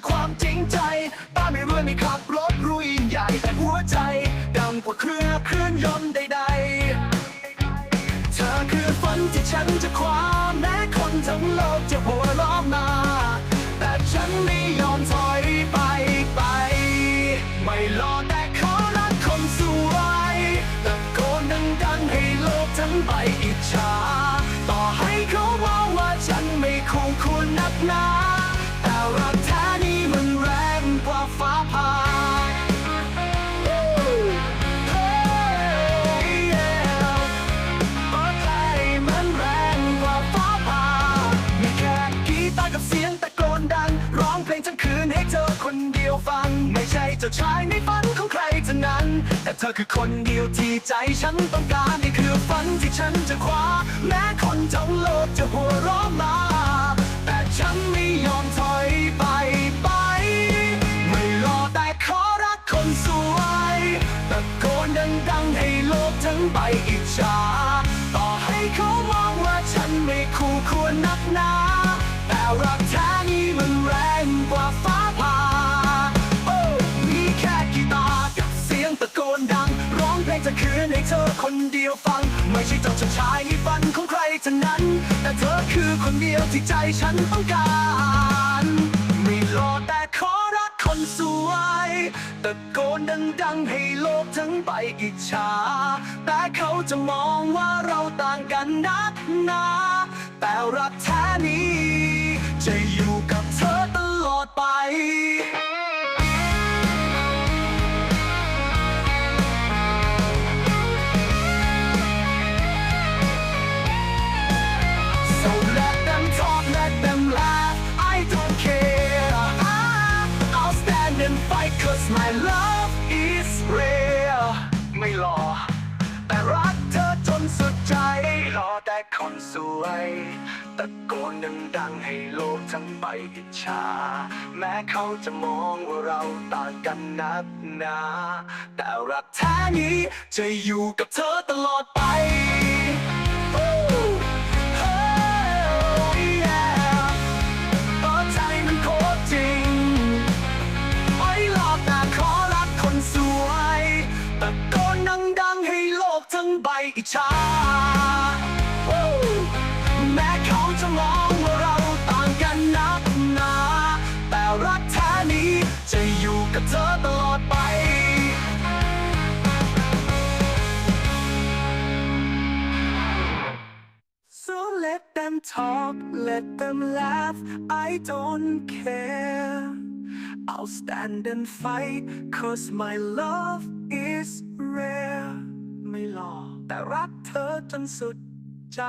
ฉันสู้ด้วยความจริงใจป้าไม่รวยไม่ขับรถรุ่ยใหญ่แต่หัวใจดังกว่าเครือเครื่องยนต์ใดๆ เธอคือฝันที่ฉันจะคว้าแม้คนทั้งโลกจะโหัวล้อมมา แต่ฉันไม่ยอมถอยไปไป ไม่รอแต่ขอรักคนสวยตะโกนดังๆให้โลกทั้งใบอิจฉาต่อให้เขาว่าว่าฉันไม่คงควรนักหนา ใช่เจ้าชายในฝันของใครทั้งนั้น แต่เธอคือคนเดียวที่ใจฉันต้องการนี่คือฝันที่ฉันจะคว้า แม้คนทั้งโลกจะหัวเราะ ให้เธอคนเดียวฟัง ไม่ใช่เจ้าชายในฝันของใครทั้งนั้น แต่เธอคือคนเดียวที่ใจฉันต้องการไม่รอแต่ขอรักคนสวยตะโกนดังๆ ให้โลกทั้งใบอิจฉา แต่เขาจะมองว่าเราต่างกันนักหนา แต่รักแท้นี้ จะอยู่กับเธอตลอดไป and fight cause my love is real. ไม่รอแต่รักเธอจนสุดใจรอแต่คนสวยตะโกนดังๆให้โลกทั้งใบอิจฉา แม้เขาจะมองว่าเราต่างกันนักหนา แต่รักแท้นี้จะอยู่กับเธอตลอดไป นดังๆ ให้โลกทั้งใบอิจฉาแม้เขาจะมองว่าเราต่างกันนักหนา แต่รักแท้นี้จะอยู่กับเธอตลอดไป So let them talk, let them laugh, I don't care. I'll stand and fight, cause my love is rare. ไม่หลอกแต่รักเธอจนสุดใจ